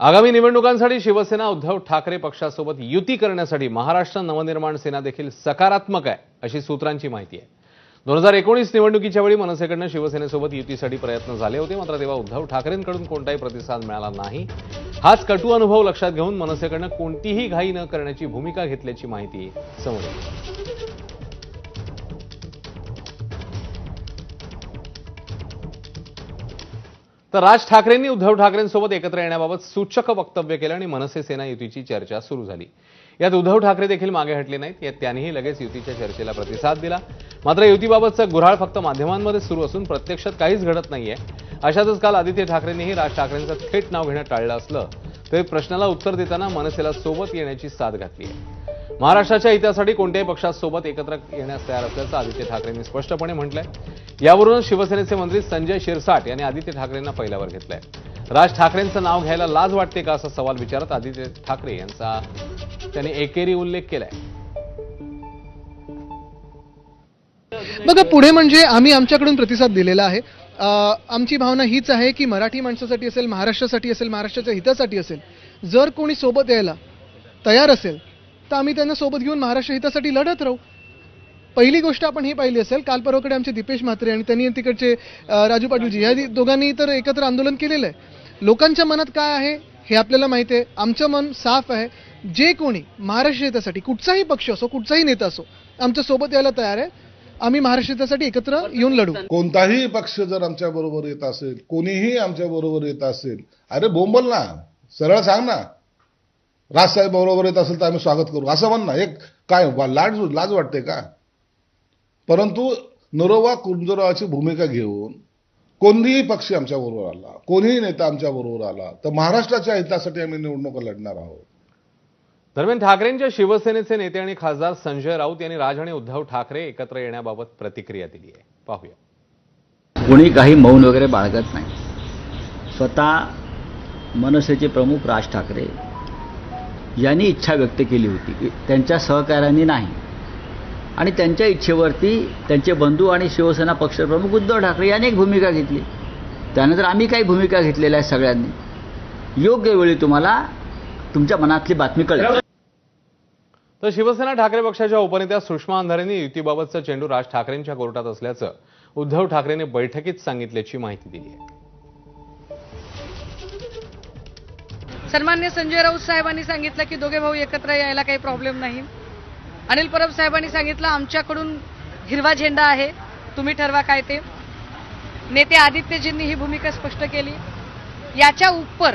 आगामी निवडणुकांसाठी शिवसेना उद्धव ठाकरे पक्षासोबत युती करण्यासाठी महाराष्ट्र नवनिर्माण सेना देखील सकारात्मक आहे अशी सूत्रांची माहिती आहे. दोन हजार एकोणीस निवडणुकीच्या वेळी मनसेकडनं शिवसेनेसोबत युतीसाठी प्रयत्न झाले होते मात्र तेव्हा उद्धव ठाकरेंकडून कोणताही प्रतिसाद मिळाला नाही. हाच कटू अनुभव लक्षात घेऊन मनसेकडनं कोणतीही घाई न करण्याची भूमिका घेतल्याची माहिती समोर तर राज ठाकरेंनी उद्धव ठाकरेंसोबत एकत्र येण्याबाबत सूचक वक्तव्य केलं आणि मनसे सेना युतीची चर्चा सुरू झाली. यात उद्धव ठाकरे देखील मागे हटले नाहीत यात त्यांनीही लगेच युतीच्या चर्चेला प्रतिसाद दिला. मात्र युतीबाबतचा गुऱ्हाळ फक्त माध्यमांमध्ये सुरू असून प्रत्यक्षात काहीच घडत नाहीये. अशातच काल आदित्य ठाकरेंनीही राज ठाकरेंचं थेट नाव घेणं टाळलं असलं तरी प्रश्नाला उत्तर देताना मनसेला सोबत येण्याची साथ घातली आहे महाराष्ट्राच्या हितासाठी कोणत्याही पक्षासोबत एकत्र येण्यास तयार असल्याचं आदित्य ठाकरेंनी स्पष्टपणे म्हटलंय. यावरूनच शिवसेनेचे मंत्री संजय शिरसाट यांनी आदित्य ठाकरेंना पहिल्यावर घेतलंय. राज ठाकरेंचं नाव घ्यायला लाज वाटते का असा सवाल विचारत आदित्य ठाकरे यांचा त्यांनी एकेरी उल्लेख केलाय. बघा पुढे म्हणजे आम्ही आमच्याकडून प्रतिसाद दिलेला आहे. आमची भावना हीच आहे की मराठी माणसासाठी असेल महाराष्ट्रासाठी असेल महाराष्ट्राच्या हितासाठी असेल जर कोणी सोबत यायला तयार असेल तर आम्ही त्यांना सोबत घेऊन महाराष्ट्र हितासाठी लढत राहू. पहिली गोष्ट आपण ही पाहिली असेल काल परवाकडे आमचे दीपेश म्हात्रे आणि त्यांनी तिकडचे राजू पाटीलजी या दोघांनी तर एकत्र आंदोलन केलेलं आहे. लोकांच्या मनात काय आहे हे आपल्याला माहिती आहे. आमचं मन साफ आहे. जे कोणी महाराष्ट्र हितासाठी कुठचाही पक्ष असो कुठचाही नेता असो आमच्यासोबत यायला तयार आहे. आम्ही महाराष्ट्र हितासाठी एकत्र येऊन लढू. कोणताही पक्ष जर आमच्या बरोबर येत असेल कोणीही आमच्या बरोबर येत असेल अरे बोंबल ना सरळ सांग ना. राजसाहेब बरोबर येत असेल तर आम्ही स्वागत करू. असं म्हण ना एक काय लाज लाज वाटते का? परंतु नरोवा कुंजोरावाची भूमिका घेऊन कोणीही पक्ष आमच्या बरोबर आला कोणीही नेता आमच्या बरोबर आला तर महाराष्ट्राच्या हितासाठी आम्ही निवडणुका लढणार आहोत. दरम्यान ठाकरेंच्या शिवसेनेचे नेते आणि खासदार संजय राऊत यांनी राज आणि उद्धव ठाकरे एकत्र येण्याबाबत प्रतिक्रिया दिली आहे. पाहूया. कोणी काही मौन वगैरे बाळगत नाही. स्वतः मनसेचे प्रमुख राज ठाकरे यांनी इच्छा व्यक्त केली होती. त्यांच्या सहकाऱ्यांनी नाही. आणि त्यांच्या इच्छेवरती त्यांचे बंधू आणि शिवसेना पक्षप्रमुख उद्धव ठाकरे यांनी एक भूमिका घेतली. त्यानंतर आम्ही काही भूमिका घेतलेल्या आहेत सगळ्यांनी. योग्य वेळी तुम्हाला तुमच्या मनातली बातमी कळेल. तर शिवसेना ठाकरे पक्षाच्या उपनेत्या सुषमा अंधारेंनी युतीबाबतचा चेंडू राज ठाकरेंच्या कोर्टात असल्याचं उद्धव ठाकरेंनी बैठकीत सांगितल्याची माहिती दिली आहे. सन्मान्य संजय राऊत साहेबांनी सांगितलं की दोघे भाऊ एकत्र यायला काही प्रॉब्लेम नाही. अनिल परब साहेबांनी सांगितलं आमच्याकडून हिरवा झेंडा आहे तुम्ही ठरवा काय ते. नेते आदित्यजींनी ही भूमिका स्पष्ट केली. याच्या उपर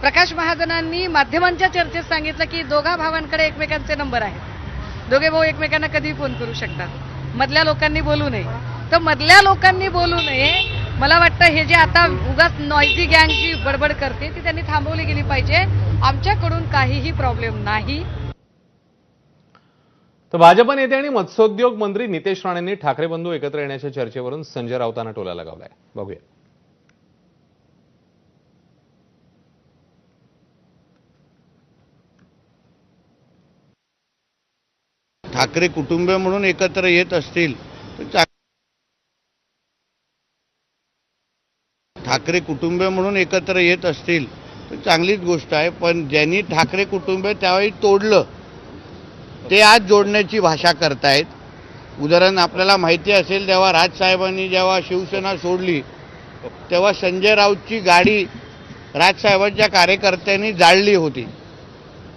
प्रकाश महाजनांनी माध्यमांच्या चर्चेत सांगितलं की दोघा भावांकडे एकमेकांचे नंबर आहेत. दोघे भाऊ एकमेकांना कधीही फोन करू शकतात. मधल्या लोकांनी बोलू नये. तर मधल्या लोकांनी बोलू नये मला वाटतं हे जे आता उगाच नॉईझी गँग जी बडबड करते ती त्यांनी थांबवली गेली पाहिजे. आमच्याकडून काहीही प्रॉब्लेम नाही. तर भाजप नेते आणि मत्स्योद्योग मंत्री नितेश राणेंनी ठाकरे बंधू एकत्र येण्याच्या चर्चेवरून संजय राऊतांना टोला लगावलाय. बघूया. ठाकरे कुटुंब म्हणून एकत्र येत असतील तर ठाकरे कुटुंब म्हणून एकत्र येत असतील तर चांगलीच गोष्ट आहे. पण ज्यांनी ठाकरे कुटुंब त्यावेळी तोडलं ते आज जोडण्याची भाषा करतायत. उदाहरण आपल्याला माहिती असेल तेव्हा राजसाहेबांनी जेव्हा शिवसेना सोडली तेव्हा संजय राऊतची गाडी राजसाहेबांच्या कार्यकर्त्यांनी जाळली होती.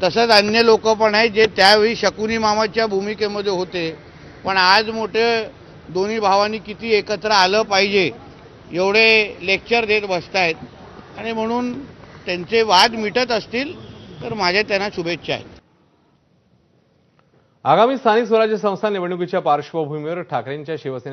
तसंच अन्य लोक पण आहेत जे त्यावेळी शकुनी मामाच्या भूमिकेमध्ये होते. पण आज मोठे दोन्ही भावांनी किती एकत्र आलं पाहिजे एवढे लेक्चर देत बसतायत. आणि म्हणून त्यांचे वाद मिटत असतील तर माझ्या त्यांना शुभेच्छा आहेत. आगामी स्थानिक स्वराज्य संस्था निवडणुकीच्या पार्श्वभूमीवर ठाकरेंच्या शिवसेने